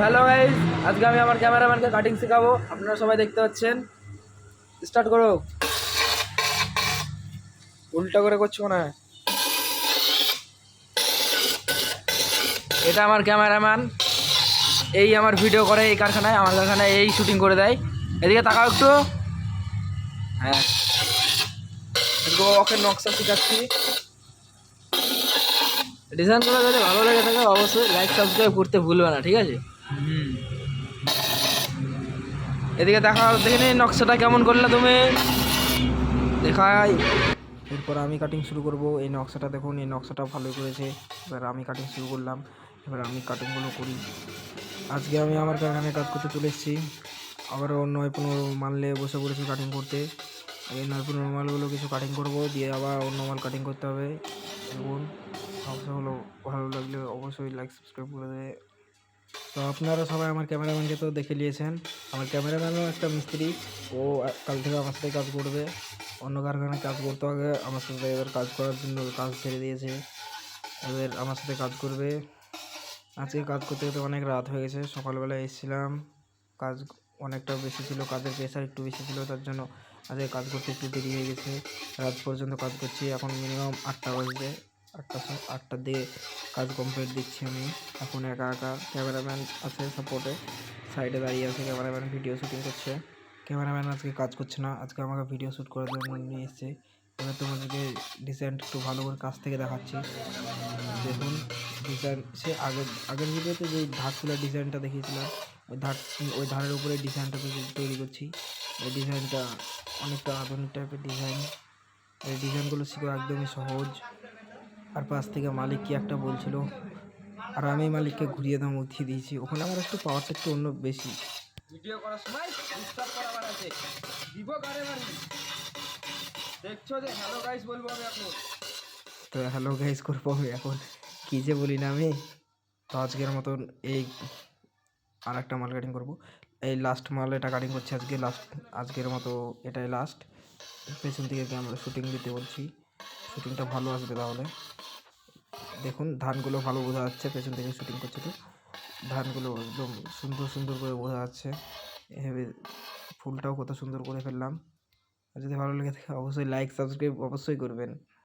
Hello guys আজকে আমি আমার ক্যামেরাম্যানকে কাটিং শেখাবো। আপনারা সবাই দেখতে পাচ্ছেন। স্টার্ট করো। উল্টা করে করছ না? এটা আমার ক্যামেরাম্যান এই আমার ভিডিও করে এই কারখানায়, আমার কারখানায় এই শুটিং করে দেয়। এদিকে তাকাও একটু। হ্যাঁ। ওকে নকশা শেখাচ্ছি। ডিজাইনগুলো যদি ভালো লেগে থাকে, অবশ্যই লাইক সাবস্ক্রাইব করতে ভুলবে না, ঠিক আছে? এদিকে দেখা দেখে নকশাটা কেমন করলে তুমি? দেখাই। এরপর আমি কাটিং শুরু করব। এই নকশাটা দেখুন, এই নকশাটা ভালো করেছে। এবার আমি কাটিং শুরু করলাম। এবার আমি কাটিংগুলো করি। আজকে আমি আমার কারখানায় কাজ করতে চলে এসেছি। আবারও নয় পনেরো মাল নিয়ে বসে পড়েছি কাটিং করতে। এই নয় পনেরো মালগুলো কিছু কাটিং করব, দিয়ে আবার অন্য মাল কাটিং করতে হবে। দেখুন, নকশাগুলো ভালো লাগলে অবশ্যই লাইক সাবস্ক্রাইব করে দেবে। তো আপনারা সবাই আমার ক্যামেরাম্যানকে তো দেখে নিয়েছেন। আমার ক্যামেরাম্যানও একটা মিস্ত্রি। ও কাল থেকে আমার সাথে কাজ করবে। অন্য কারখানায় কাজ করতে হবে। আমার সাথে এবার কাজ করার জন্য কাজ ছেড়ে দিয়েছে। এবার আমার সাথে কাজ করবে। আজকে কাজ করতে করতে অনেক রাত হয়ে গেছে। সকালবেলা এসেছিলাম। কাজ অনেকটা বেশি ছিল। কাজের প্রেশার একটু বেশি ছিল। তার জন্য আজকে কাজ করতে একটু দেরি হয়ে গেছে। রাত পর্যন্ত কাজ করছি। এখন মিনিমাম আটটা বাজবে। আটটা আটটার দিকে কাজ কমপ্লিট দিচ্ছি আমি। এখন একা একা ক্যামেরাম্যান আছে সাপোর্টে সাইডে দাঁড়িয়ে আছে ক্যামেরাম্যান ভিডিও শ্যুটিং করছে। ক্যামেরাম্যান আজকে কাজ করছে না, আজকে আমাকে ভিডিও শ্যুট করার জন্য নিয়ে এসছে। এবার তোমাদেরকে ডিজাইন একটু ভালো করে কাছ থেকে দেখাচ্ছি। দেখুন ডিজাইন সে আগের আগের ভিডিওতে যে ধারগুলোর ডিজাইনটা দেখিয়েছিলাম, ওই ধার ওই ধারের উপরে ডিজাইনটা তৈরি করছি। এই ডিজাইনটা অনেকটা আধুনিক টাইপের ডিজাইন এই ডিজাইনগুলো ছিল একদমই সহজ। আর পাশ থেকে মালিক কি একটা বলছিল আর আমি মালিককে ঘুরিয়ে দাম উঠিয়ে দিয়েছি। ওখানে আমার একটু পাওয়ারটা একটু অন্য বেশি। ভিডিও করার সময় ডিস্টার্ব করাবার আছে। দিব বাড়ি। দেখছ যে হ্যালো গাইস বলব আমি এখন। তো হ্যালো গাইস করব আমি এখন। কী যে বলি না আমি? তো আজকের মতন এই আর একটা মাল কাটিং করব। এই লাস্ট মাল এটা কাটিং করছি আজকে লাস্ট আজকের মতো এটাই লাস্ট পেছন থেকে আমরা শুটিং দিতে বলছি। শুটিংটা ভালো আসবে তাহলে। দেখুন, ধানগুলো ভালো বোঝা যাচ্ছে, পেছন থেকে শুটিং করছে তো। ধানগুলো একদম সুন্দর সুন্দর করে বোঝা যাচ্ছে। এভাবে ফুলটাও কত সুন্দর করে ফেললাম। যদি ভালো লেগে থাকে, অবশ্যই লাইক সাবস্ক্রাইব অবশ্যই করবেন।